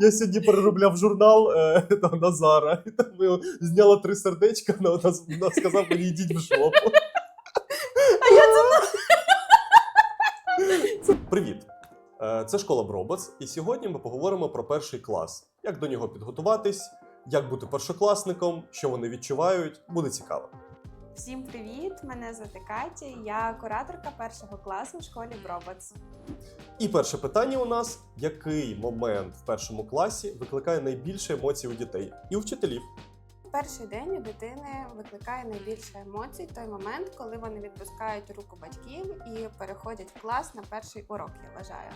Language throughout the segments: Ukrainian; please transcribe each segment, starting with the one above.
Я сьогодні переробляв журнал е, там, Назара, і там зняла три сердечка, вона, вона, вона сказав мені йдіть в жопу. А я це Привіт! Е, Це школа Бробоц, і сьогодні ми поговоримо про перший клас. Як до нього підготуватись, як бути першокласником, що вони відчувають. Буде цікаво. Всім привіт! Мене звати Катя. Я кураторка першого класу в школі Броботс. І перше питання у нас: який момент в першому класі викликає найбільше емоцій у дітей і у вчителів? Перший день у дитини викликає найбільше емоцій той момент, коли вони відпускають руку батьків і переходять в клас на перший урок. Я вважаю.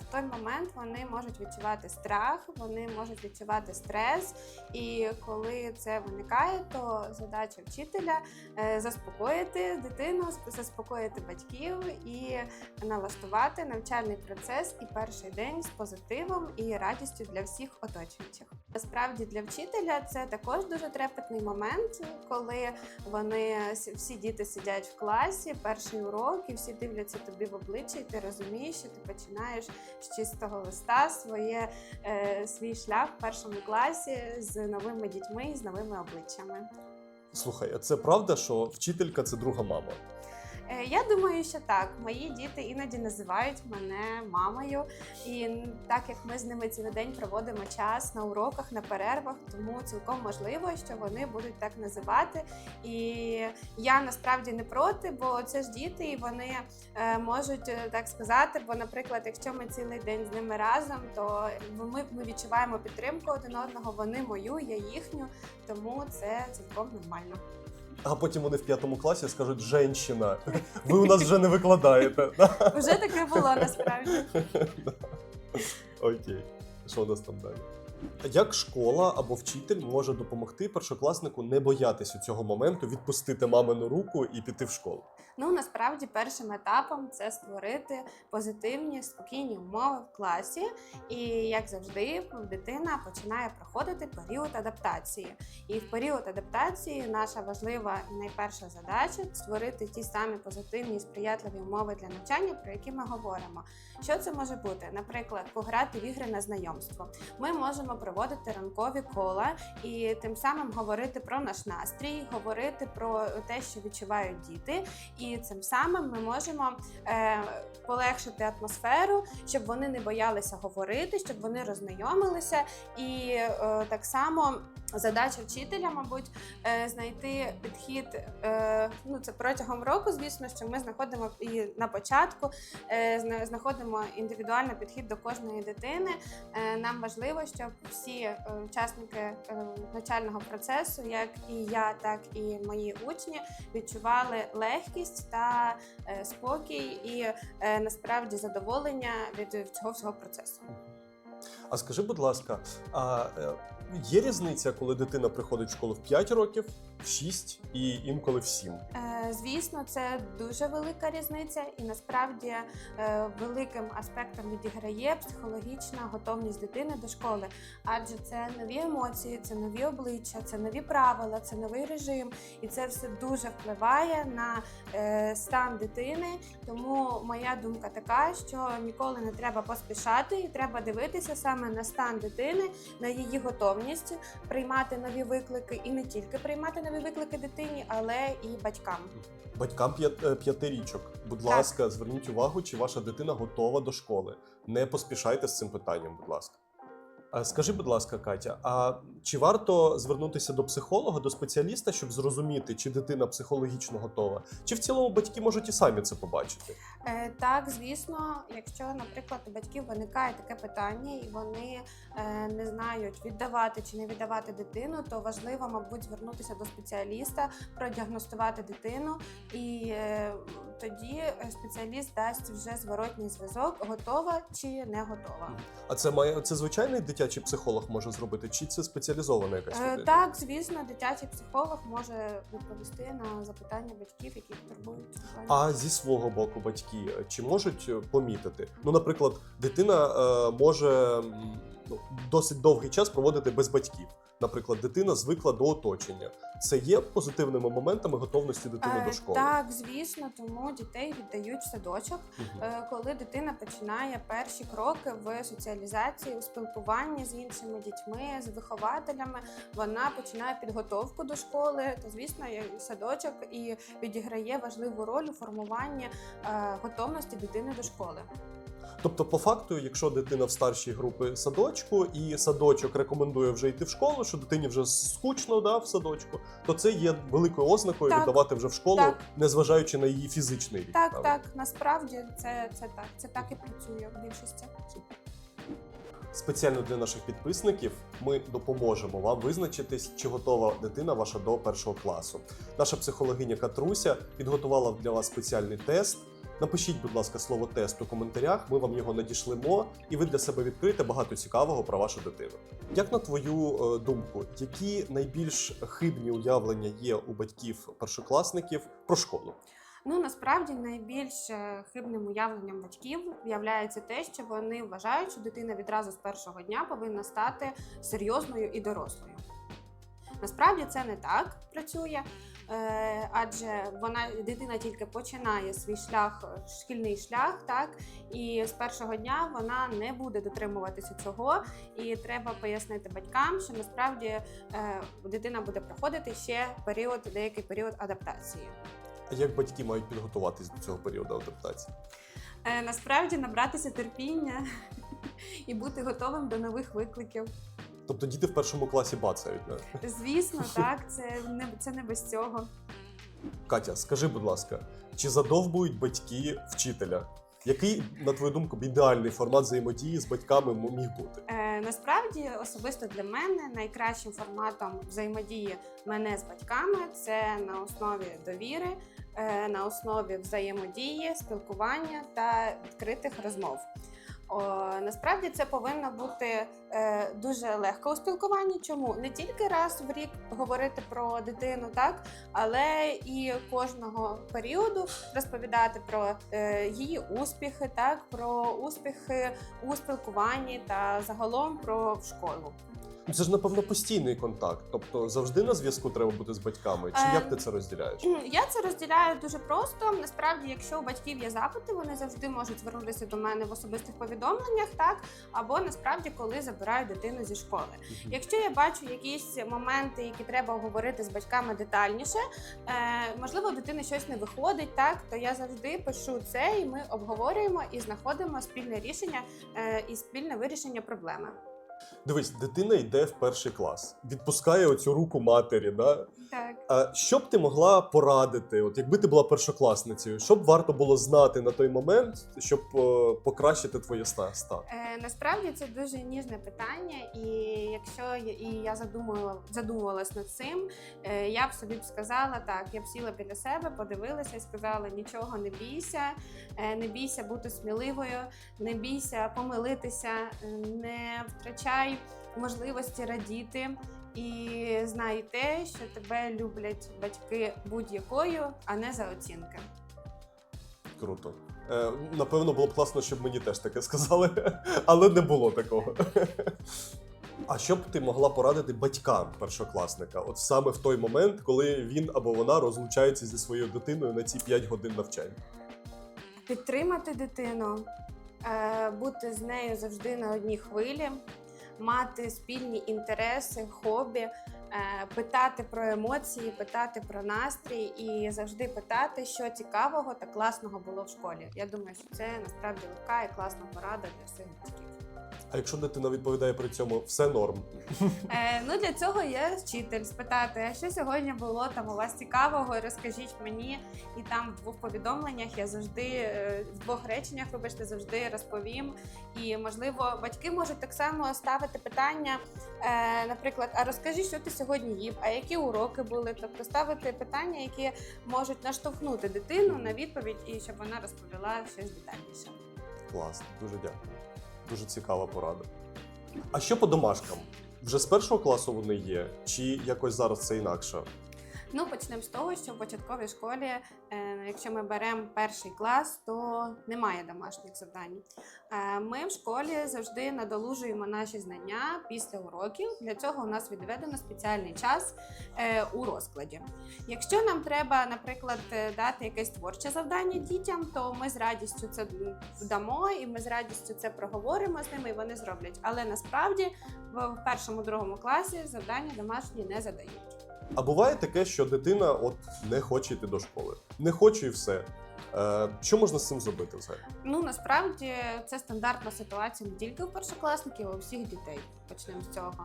В той момент вони можуть відчувати страх, вони можуть відчувати стрес. І коли це виникає, то задача вчителя е, заспокоїти дитину, заспокоїти батьків і налаштувати навчальний процес і перший день з позитивом і радістю для всіх оточуючих. Насправді для вчителя це також дуже трепетний момент, коли вони всі діти сидять в класі, перший урок, і всі дивляться тобі в обличчя, і ти розумієш, що ти починаєш з чистого листа своє, е, свій шлях в першому класі з новими дітьми і з новими обличчями. Слухай, а це правда, що вчителька це друга мама? Е, Я думаю, що так. Мої діти іноді називають мене мамою, і так як ми з ними цілий день проводимо час на уроках, на перервах, тому цілком можливо, що вони будуть так називати. І я насправді не проти, бо це ж діти, і вони е, можуть е, так сказати. Бо, наприклад, якщо ми цілий день з ними разом, то ми, ми відчуваємо підтримку один одного. Вони мою, я їхню, тому це цілком нормально. А потім вони в п'ятому класі скажуть: Женщина, ви у нас вже не викладаєте. Вже таке було насправді. Окей, що у нас там далі? Як школа або вчитель може допомогти першокласнику не боятися цього моменту, відпустити мамину руку і піти в школу? Ну насправді першим етапом це створити позитивні, спокійні умови в класі. І як завжди, дитина починає проходити період адаптації. І в період адаптації наша важлива і найперша задача створити ті самі позитивні і сприятливі умови для навчання, про які ми говоримо. Що це може бути? Наприклад, пограти в ігри на знайомство. Ми можемо проводити ранкові кола і тим самим говорити про наш настрій, говорити про те, що відчувають діти. І цим самим ми можемо е, полегшити атмосферу, щоб вони не боялися говорити, щоб вони роззнайомилися. І е, так само задача вчителя, мабуть, е, знайти підхід. Е, ну це протягом року, звісно, що ми знаходимо і на початку е, зна- знаходимо індивідуальний підхід до кожної дитини. Нам важливо, щоб всі учасники навчального процесу, як і я, так і мої учні, відчували легкість та спокій і насправді задоволення від цього всього процесу. А скажи, будь ласка, а е, є різниця, коли дитина приходить в школу в 5 років, в 6 і інколи в 7? Е, Звісно, це дуже велика різниця, і насправді е, великим аспектом відіграє психологічна готовність дитини до школи, адже це нові емоції, це нові обличчя, це нові правила, це новий режим, і це все дуже впливає на е, стан дитини. Тому моя думка така, що ніколи не треба поспішати, і треба дивитися саме на стан дитини, на її готовність приймати нові виклики, і не тільки приймати нові виклики дитині, але і батькам. Батькам е, п'ятирічок, будь Так. ласка, зверніть увагу, чи ваша дитина готова до школи. Не поспішайте з цим питанням, будь ласка. А скажи, будь ласка, Катя, а чи варто звернутися до психолога, до спеціаліста, щоб зрозуміти, чи дитина психологічно готова, чи в цілому батьки можуть і самі це побачити? Е, так, звісно, якщо, наприклад, у батьків виникає таке питання, і вони е, не знають віддавати чи не віддавати дитину, то важливо, мабуть, звернутися до спеціаліста, продіагностувати дитину, і е, тоді е, спеціаліст дасть вже зворотній зв'язок, готова чи не готова. А це має це звичайний дитячий психолог може зробити, чи це спеціалізована якась Е, так, звісно, дитячий психолог може відповісти на запитання батьків, які турбують. А зі свого боку, батьки е, чи можуть е, помітити? Ну, наприклад, дитина е, може ну, досить довгий час проводити без батьків. Наприклад, дитина звикла до оточення. Це є позитивними моментами готовності дитини Е, до школи. Так, звісно, тому дітей віддають в садочок, е, коли дитина починає перші кроки в соціалізації, у спілкуванні з іншими дітьми, з вихователями. Вона починає підготовку до школи. То звісно, садочок і відіграє важливу роль у формуванні е, готовності дитини до школи. Тобто, по факту, якщо дитина в старшій групі садочку, і садочок рекомендує вже йти в школу, що дитині вже скучно да, в садочку, то це є великою ознакою Так. віддавати вже в школу, Так. незважаючи на її фізичний рік. Так, правильно? так, насправді це, це так. Це так і працює в більшості. Спеціально для наших підписників ми допоможемо вам визначитись, чи готова дитина ваша до першого класу. Наша психологиня Катруся підготувала для вас спеціальний тест. Напишіть, будь ласка, слово тест у коментарях. Ми вам його надішлемо, і ви для себе відкрите багато цікавого про вашу дитину. Як на твою е, думку, які найбільш хибні уявлення є у батьків першокласників про школу? Ну насправді найбільш е, хибним уявленням батьків виявляється те, що вони вважають, що дитина відразу з першого дня повинна стати серйозною і дорослою. Насправді це не так працює, адже вона дитина тільки починає свій шлях, е, шкільний шлях, так і з першого дня вона не буде дотримуватися цього. І треба пояснити батькам, що насправді е, дитина буде проходити ще період, деякий період адаптації. А як батьки мають підготуватись до цього періоду адаптації? Е, насправді набратися терпіння і бути готовим до нових викликів. Тобто діти в першому класі бацають. Звісно, так, це не це не без цього. Катя, скажи, будь ласка, чи задовбують батьки вчителя? Який, на твою думку, ідеальний формат взаємодії з батьками міг бути? Е, насправді, особисто для мене найкращим форматом взаємодії мене з батьками це на основі довіри, е, на основі взаємодії, спілкування та відкритих розмов. О, насправді це повинно бути е, дуже легко у спілкуванні. Чому не тільки раз в рік говорити про дитину, так але і кожного періоду розповідати про е, її успіхи, так про успіхи у спілкуванні та загалом про школу. Ну, Це ж, напевно, постійний контакт. Тобто завжди на зв'язку треба бути з батьками. Чи Е, як ти це розділяєш? Я це розділяю дуже просто. Насправді, якщо у батьків є запити, вони завжди можуть звернутися до мене в особистих повідомленнях, так або насправді, коли забирають дитину зі школи. Мгм. Якщо я бачу якісь моменти, які треба обговорити з батьками детальніше, е, можливо, у дитини щось не виходить, так то я завжди пишу це, і ми обговорюємо і знаходимо спільне рішення е, і спільне вирішення проблеми. Дивись, дитина йде в перший клас, відпускає оцю руку матері. Да? Так. А що б ти могла порадити, от якби ти була першокласницею, що б варто було знати на той момент, щоб е, покращити твоє ста- стан? Е, насправді це дуже ніжне питання, і якщо я, і я задумувала, задумувалась над цим, е, я б собі б сказала так: я б сіла біля себе, подивилася і сказала: нічого не бійся, е, не бійся бути сміливою, не бійся помилитися, е, не втрачай можливості радіти. І знай те, що тебе люблять батьки будь-якою, а не за оцінки. Круто. Е, напевно, було б класно, щоб мені теж таке сказали, але не було такого. А що б ти могла порадити батькам першокласника, от саме в той момент, коли він або вона розлучається зі своєю дитиною на ці 5 годин навчання? підтримати дитину, е, бути з нею завжди на одній хвилі, мати спільні інтереси, хобі, е, питати про емоції, питати про настрій і завжди питати, що цікавого та класного було в школі. Я думаю, що це насправді легка і класна порада для всіх батьків. А якщо дитина відповідає при цьому все норм, Е, ну для цього є вчитель спитати, а що сьогодні було там у вас цікавого, розкажіть мені. І там в двох повідомленнях я завжди е, в двох реченнях, вибачте, завжди розповім. І можливо, батьки можуть так само ставити питання, е, наприклад, а розкажи, що ти сьогодні їв, а які уроки були. Тобто ставити питання, які можуть наштовхнути дитину на відповідь, і щоб вона розповіла щось детальніше. класно, дуже дякую. Дуже цікава порада. А що по домашкам? Вже з першого класу вони є, чи якось зараз це інакше? Ну, почнемо з того, що в початковій школі, е, якщо ми беремо перший клас, то немає домашніх завдань. Е, Ми в школі завжди надолужуємо наші знання після уроків. Для цього у нас відведено спеціальний час е, у розкладі. Якщо нам треба, наприклад, дати якесь творче завдання дітям, то ми з радістю це дамо, і ми з радістю це проговоримо з ними, і вони зроблять. Але насправді в першому другому класі завдання домашні не задають. А буває таке, що дитина от не хоче йти до школи. Не хоче і все. Е, що можна з цим зробити взагалі? Ну насправді це стандартна ситуація не тільки у першокласників, а у всіх дітей. Почнемо з цього.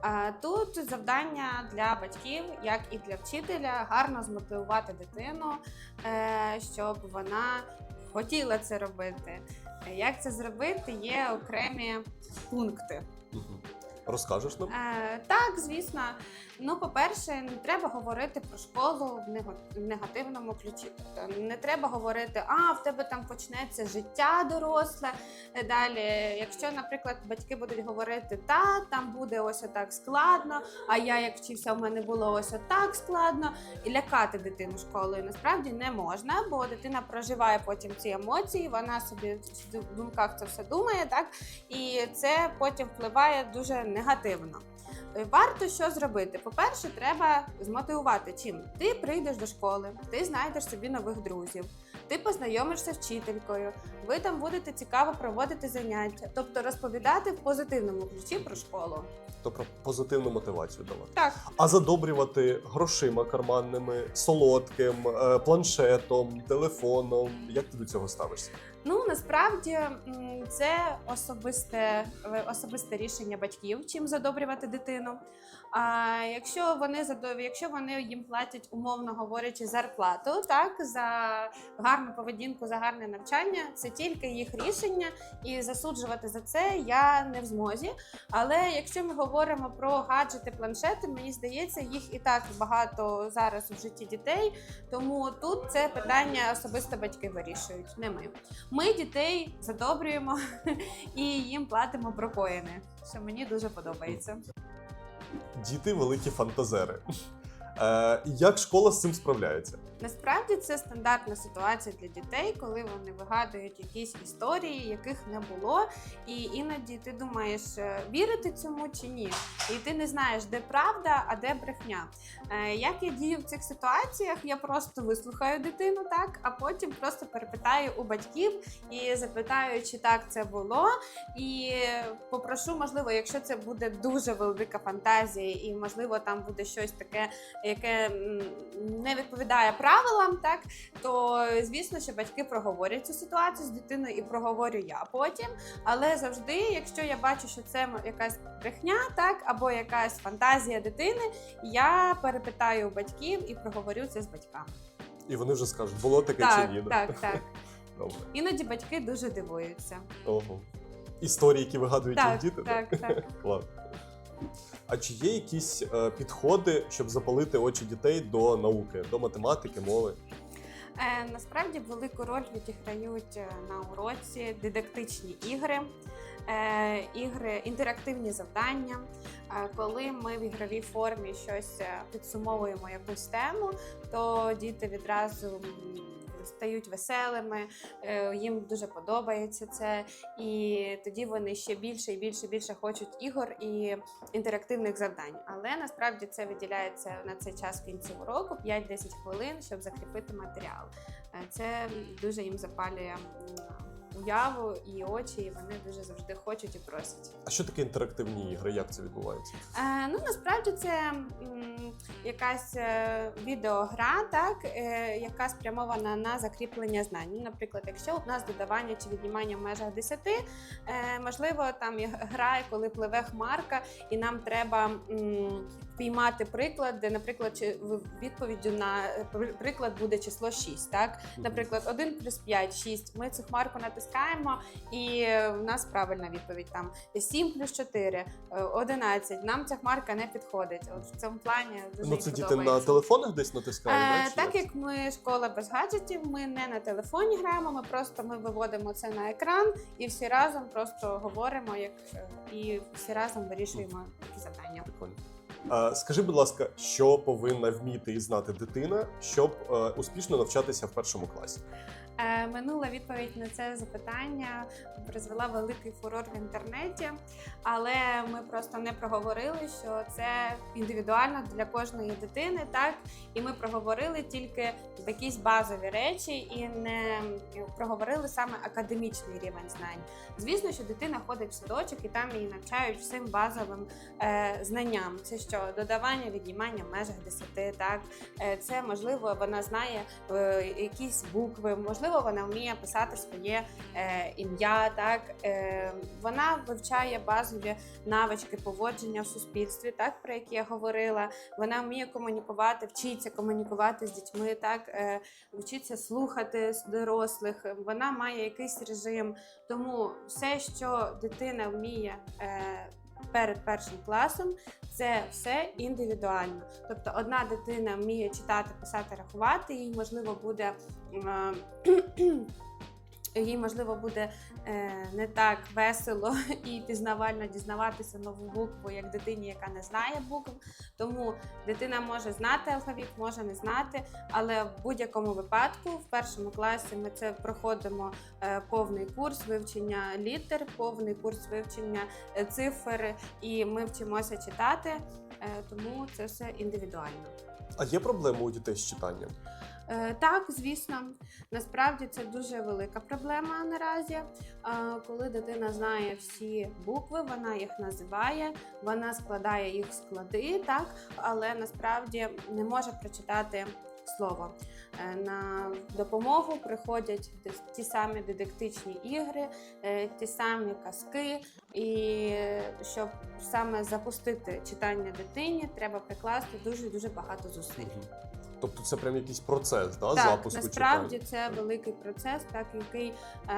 А, Тут завдання для батьків, як і для вчителя, гарно змотивувати дитину, е, щоб вона хотіла це робити. Е, Як це зробити? Є окремі пункти. Розкажеш нам? Е, так, звісно. Ну, по-перше, не треба говорити про школу в негативному ключі. Тобто не треба говорити, а в тебе там почнеться життя доросле. Е, Далі, якщо, наприклад, батьки будуть говорити, та там буде ось отак складно, а я як вчився, в мене було ось отак складно, і лякати дитину школою насправді не можна, бо дитина проживає потім ці емоції, вона собі в думках це все думає, так і це потім впливає дуже негативно. Е, Варто що зробити? По-перше, треба змотивувати чим. Ти прийдеш до школи, ти знайдеш собі нових друзів, ти познайомишся з вчителькою, ви там будете цікаво проводити заняття, тобто розповідати в позитивному ключі про школу. То про позитивну мотивацію давати. Так, А задобрювати грошима карманними, солодким, е, планшетом, телефоном. Як ти до цього ставишся? Ну насправді це особисте, е, особисте рішення батьків, чим задобрювати дитину. А якщо вони задов... якщо вони їм платять, умовно говорячи, зарплату, так за гарну поведінку, за гарне навчання, це тільки їх рішення, і засуджувати за це я не в змозі. Але якщо ми говоримо про гаджети, планшети, мені здається, їх і так багато зараз у житті дітей. Тому тут це питання особисто батьки вирішують, не ми. Ми дітей задобрюємо і їм платимо пропоїни, що мені дуже подобається. Діти великі фантазери. Е, як школа з цим справляється? Насправді це стандартна ситуація для дітей, коли вони вигадують якісь історії, яких не було. І іноді ти думаєш, е, вірити цьому чи ні. І ти не знаєш, де правда, а де брехня. Е, Як я дію в цих ситуаціях? Я просто вислухаю дитину, так, а потім просто перепитаю у батьків і запитаю, чи так це було. І попрошу, можливо, якщо це буде дуже велика фантазія, і можливо там буде щось таке, яке не відповідає правилам, так то звісно, що батьки проговорять цю ситуацію з дитиною і проговорю я потім. Але завжди, якщо я бачу, що це якась брехня, так або якась фантазія дитини, я перепитаю у батьків і проговорю це з батьками. І вони вже скажуть, було таке Так, чи ні? так, так. Добре. Іноді батьки дуже дивуються. Ого. Історії, які вигадують Так, діти. так, так. Клас. А чи є якісь е, підходи, щоб запалити очі дітей до науки, до математики, мови? Е, насправді велику роль відіграють е, на уроці дидактичні ігри, е, ігри, інтерактивні завдання. Е, коли ми в ігровій формі щось е, підсумовуємо якусь тему, то діти відразу стають веселими, е, їм дуже подобається це, і тоді вони ще більше і більше і більше хочуть ігор і інтерактивних завдань. Але насправді це виділяється на цей час в кінці уроку 5-10 хвилин, щоб закріпити матеріал. Е, Це дуже їм запалює уяву і очі, і вони дуже завжди хочуть і просять. А що таке інтерактивні ігри? Як це відбувається? Е, ну насправді це м, якась е, відеогра, так е, яка спрямована на закріплення знань. Ну, Наприклад, якщо у нас додавання чи віднімання в межах 10, е, можливо, там є гра, коли пливе хмарка, і нам треба м, впіймати приклад, де, наприклад, відповіддю на приклад буде число 6, так? Наприклад, 1 плюс 5, 6. Ми цю хмарку натискаємо, і в нас правильна відповідь там 7 плюс 4, е, 11. Нам ця хмарка не підходить. От в цьому плані дуже ну це діти на подобається. телефонах десь натискають? Е, да, чи так як ми школа без гаджетів, ми не на телефоні граємо, ми просто ми виводимо це на екран і всі разом просто говоримо, як е, і всі разом вирішуємо такі завдання. Прикольно. Е, Скажи, будь ласка, що повинна вміти і знати дитина, щоб е, успішно навчатися в першому класі? Е, Минула відповідь на це запитання призвела великий фурор в інтернеті, але ми просто не проговорили, що це індивідуально для кожної дитини, так і ми проговорили тільки якісь базові речі і не проговорили саме академічний рівень знань. Звісно, що дитина ходить в садочок і там її навчають всім базовим е, знанням. Це що додавання, віднімання в межах 10, так Е, це можливо вона знає е, якісь букви, можливо, вона вміє писати своє е, ім'я. Так е, вона вивчає базові навички поводження в суспільстві, так про які я говорила. Вона вміє комунікувати, вчиться комунікувати з дітьми, так е, вчиться слухати дорослих. Вона має якийсь режим. Тому все, що дитина вміє. Е, Перед першим класом це все індивідуально. Тобто одна дитина вміє читати, писати, рахувати, їй можливо буде. Їй можливо буде е, не так весело і пізнавально дізнаватися нову букву, як дитині, яка не знає букв. Тому дитина може знати алфавіт, може не знати, але в будь-якому випадку в першому класі ми це проходимо е, повний курс вивчення літер, повний курс вивчення е, цифр, і ми вчимося читати. Тому це все індивідуально. А є проблеми у дітей з читанням? Е, Так, звісно, насправді це дуже велика проблема наразі. Коли дитина знає всі букви, вона їх називає, вона складає їх склади, так, але насправді не може прочитати слово. Е, На допомогу приходять ті самі дидактичні ігри, е, ті самі казки. І щоб саме запустити читання дитині, треба прикласти дуже дуже багато зусиль. Тобто це прям якийсь процес да, Так, запуску насправді читання? це великий процес, так який е,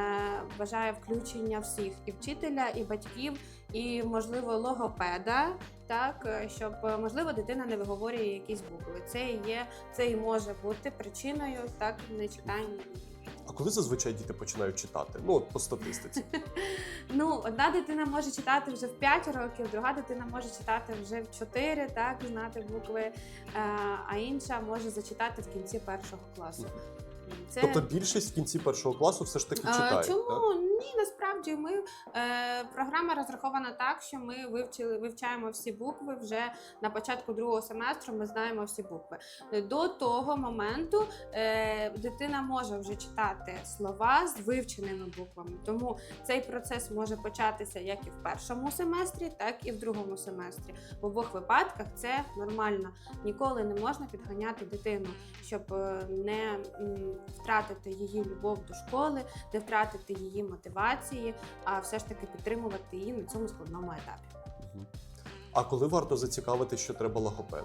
бажає включення всіх і вчителя, і батьків, і можливо логопеда. Так, е, щоб е, можливо дитина не виговорює якісь букви. Це є, це і може бути причиною так нечитання. А коли зазвичай діти починають читати? Ну, от по статистиці. Ну, одна дитина може читати вже в 5 років, друга дитина може читати вже в 4, так знати букви, е, а інша може зачитати в кінці першого класу. Це... Тобто більшість в кінці першого класу все ж таки читає. Чому да? Ні? Насправді ми е, програма розрахована так, що ми вивчили вивчаємо всі букви вже на початку другого семестру. Ми знаємо всі букви. До того моменту е, дитина може вже читати слова з вивченими буквами. Тому цей процес може початися як і в першому семестрі, так і в другому семестрі. В обох випадках це нормально. Ніколи не можна підганяти дитину, щоб е, не втратити її любов до школи, не втратити її мотивації, а все ж таки підтримувати її на цьому складному етапі. А коли варто зацікавити, що треба логопед?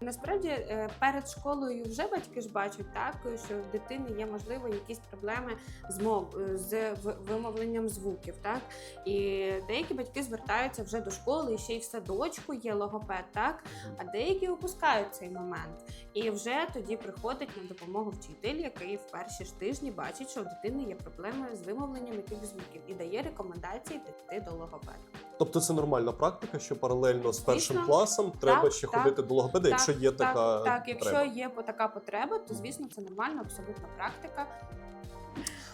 Насправді е, перед школою вже батьки ж бачать так, що в дитини є можливо якісь проблеми з мов е, з вимовленням звуків. Так і деякі батьки звертаються вже до школи, і ще й в садочку є логопед, так а деякі опускають цей момент. І вже тоді приходить на допомогу вчитель, який в перші ж тижні бачить, що у дитини є проблеми з вимовленням якихось звуків і дає рекомендації піти до логопеда. Тобто це нормальна практика, що паралельно з першим Звісно. класом треба Так, ще так. ходити до логопеда, якщо є так, така так, якщо потреба. є така потреба, то звісно це нормальна, абсолютна практика.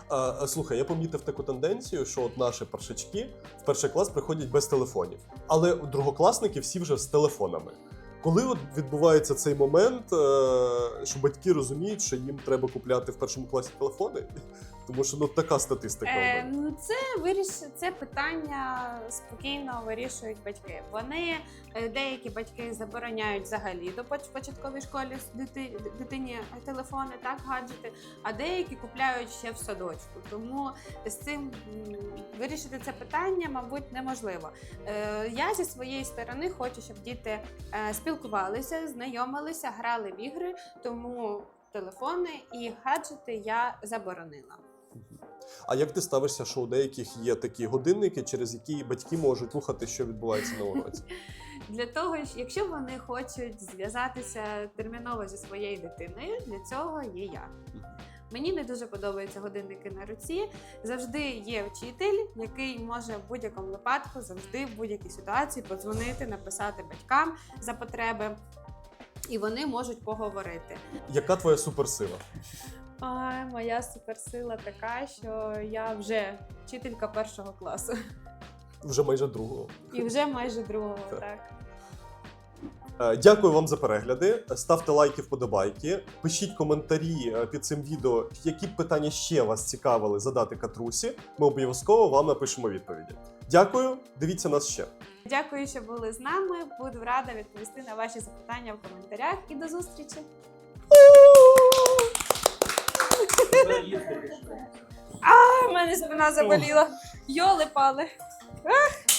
А, слухай, я помітив таку тенденцію, що от наші першачки в перший клас приходять без телефонів, але другокласники всі вже з телефонами. Коли от відбувається цей момент, е, що батьки розуміють, що їм треба купляти в першому класі телефони, тому що ну така статистика. Е, ну, це виріш... це питання спокійно вирішують батьки. Вони е, деякі батьки забороняють взагалі до поч- початковій школі дити... дитині телефони, так гаджети, а деякі купляють ще в садочку. Тому з цим вирішити це питання, мабуть, неможливо. Е, Я зі своєї сторони хочу, щоб діти е, спілкувалися, знайомилися, грали в ігри, тому телефони і гаджети я заборонила. А як ти ставишся, що у деяких є такі годинники, через які батьки можуть слухати, що відбувається на уроці? Для того, якщо вони хочуть зв'язатися терміново зі своєю дитиною, для цього є я. Мені не дуже подобаються годинники на руці. Завжди є вчитель, який може в будь-якому випадку, завжди в будь-якій ситуації подзвонити, написати батькам за потреби, і вони можуть поговорити. Яка твоя суперсила? А моя суперсила така, що я вже вчителька першого класу Вже майже другого. і вже майже другого. Так. Так. Е, Дякую вам за перегляди. Ставте лайки, вподобайки. Пишіть коментарі е, під цим відео, які б питання ще вас цікавили задати Катрусі. Ми обов'язково вам напишемо відповіді. Дякую, дивіться нас ще. Дякую, що були з нами. Буду рада відповісти на ваші запитання в коментарях і до зустрічі. А, в мене спина заболіла. Йоли пали. Ах.